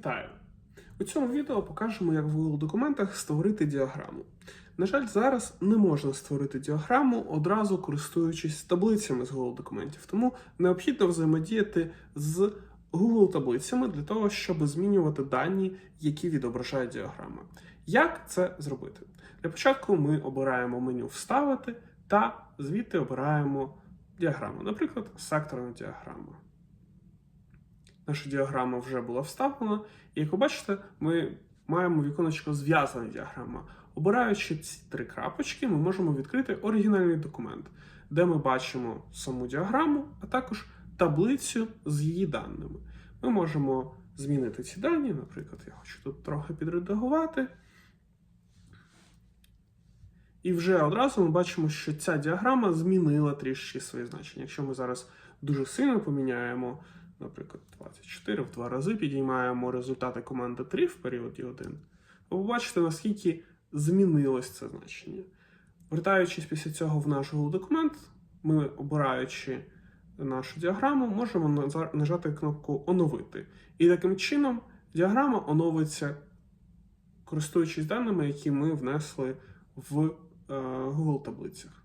Вітаю! У цьому відео покажемо, як в Google документах створити діаграму. На жаль, зараз не можна створити діаграму одразу користуючись таблицями з Google документів, тому необхідно взаємодіяти з Google таблицями для того, щоб змінювати дані, які відображає діаграма. Як це зробити? Для початку ми обираємо меню Вставити та звідти обираємо діаграму, наприклад, секторна діаграма. Наша діаграма вже була вставлена, і як ви бачите, ми маємо віконечко зв'язана діаграма. Обираючи ці три крапочки, ми можемо відкрити оригінальний документ, де ми бачимо саму діаграму, а також таблицю з її даними. Ми можемо змінити ці дані, наприклад, я хочу тут трохи підредагувати. І вже одразу ми бачимо, що ця діаграма змінила трішки своє значення. Якщо ми зараз дуже сильно поміняємо, наприклад, 24 в два рази підіймаємо результати команди 3 в періоді 1, ви побачите, наскільки змінилось це значення. Вертаючись після цього в наш Google документ, ми, обираючи нашу діаграму, можемо нажати кнопку Оновити. І таким чином діаграма оновиться, користуючись даними, які ми внесли в е, Google таблицях.